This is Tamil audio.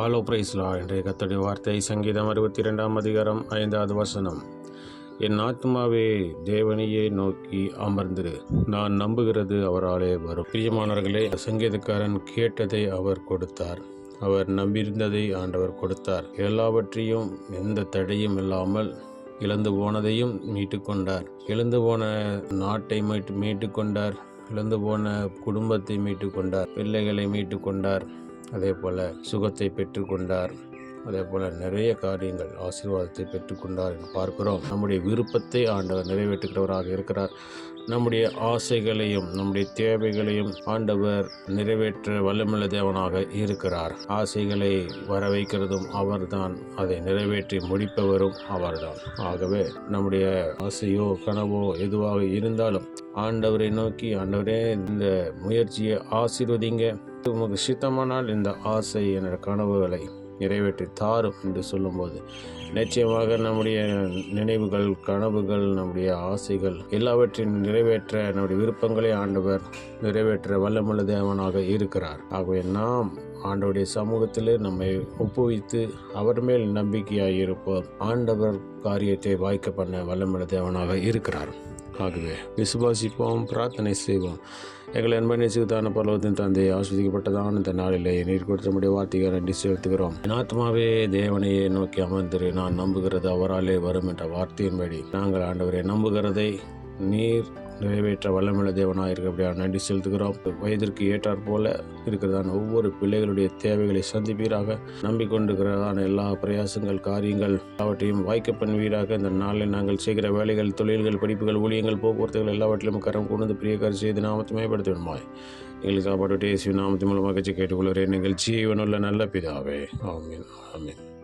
ஹலோ பிரைஸ்லா இன்றைய கத்தடி வார்த்தை சங்கீதம் அறுபத்தி ரெண்டாம் அதிகாரம் ஐந்தாவது வசனம். என் ஆத்மாவே தேவனையே நோக்கி அமர்ந்திரு. நான் நம்புகிறது அவராலே வரும். பிரியமானவர்களே சங்கீதக்காரன் கேட்டதை அவர் கொடுத்தார். அவர் நம்பியிருந்ததை ஆண்டவர் கொடுத்தார். எல்லாவற்றையும் எந்த தடையும் இல்லாமல் இழந்து போனதையும் மீட்டு கொண்டார் இழந்து போன நாட்டை மீட்டு மீட்டு கொண்டார் இழந்து போன குடும்பத்தை மீட்டு கொண்டார் பிள்ளைகளை மீட்டு கொண்டார் அதே போல் சுகத்தை பெற்றுக்கொண்டார். அதே போல் நிறைய காரியங்கள் ஆசீர்வாதத்தை பெற்றுக்கொண்டார் என்று பார்க்கிறோம். நம்முடைய விருப்பத்தை ஆண்டவர் நிறைவேற்றுகிறவராக இருக்கிறார். நம்முடைய ஆசைகளையும் நம்முடைய தேவைகளையும் ஆண்டவர் நிறைவேற்ற வல்லமுள்ள தேவனாக இருக்கிறார். ஆசைகளை வர வைக்கிறதும் அவர்தான். அதை நிறைவேற்றி முடிப்பவரும் அவர்தான். ஆகவே நம்முடைய ஆசையோ கனவோ எதுவாக இருந்தாலும் ஆண்டவரை நோக்கி ஆண்டவரே இந்த முயற்சியை ஆசீர்வதிங்க. உமக்கு சித்தமானால் இந்த ஆசை என்னோட கனவுகளை நிறைவேற்றி தாரும் என்று சொல்லும்போது நிச்சயமாக நம்முடைய நினைவுகள் கனவுகள் நம்முடைய ஆசைகள் எல்லாவற்றையும் நிறைவேற்ற நம்முடைய விருப்பங்களை ஆண்டவர் நிறைவேற்ற வல்லமுள்ள தேவனாக இருக்கிறார். ஆகவே நாம் ஆண்டவருடைய சமூகத்திலே நம்மை ஒப்புவித்து அவர் மேல் நம்பிக்கையாக இருப்போம். ஆண்டவர் காரியத்தை வாய்க்க பண்ண வல்லமுள்ள தேவனாக இருக்கிறார். ஆகவே விசுவாசிப்போம் பிரார்த்தனை செய்வோம். எங்களை அன்பை நேசித்தான பருவத்தின் தந்தையை ஆஸ்வதிக்கப்பட்டதான இந்த நாளிலே நீர் கொடுத்த முடிய வார்த்தைகளை நன்றி செலுத்துகிறோம். ஆத்மாவே தேவனையே நோக்கி அமர்ந்திரு நான் நம்புகிறது அவராலே வரும் என்ற வார்த்தையின்படி. நாங்கள் ஆண்டவரை நம்புகிறதை நீர் நிறைவேற்ற வல்லமுள்ள தேவனாக இருக்கிறபடியா நன்றி செலுத்துகிறோம். வயதிற்கு ஏற்றாற் போல இருக்கிறதான ஒவ்வொரு பிள்ளைகளுடைய தேவைகளை சந்திப்பீராக. நம்பிக்கொண்டிருக்கிறதான எல்லா பிரயாசங்கள் காரியங்கள் எல்லாவற்றையும் வாய்க்க பண்ணுவீராக. இந்த நாளில் நாங்கள் செய்கிற வேலைகள் தொழில்கள் படிப்புகள் ஊழியங்கள் போக்குவரத்துகள் எல்லாவற்றிலும் கரம் கொண்டு வந்து பிரிய கரு செய்து நாமத்தை மேம்படுத்திவிடுமாய் எங்களுக்கு காப்பாட்டு நாமத்தின் மூலமாக கேட்டுக்கொள்கிறேன். எங்கள் ஜீவனுள்ள நல்ல பிதாவே. ஆமீன் ஆமீன்.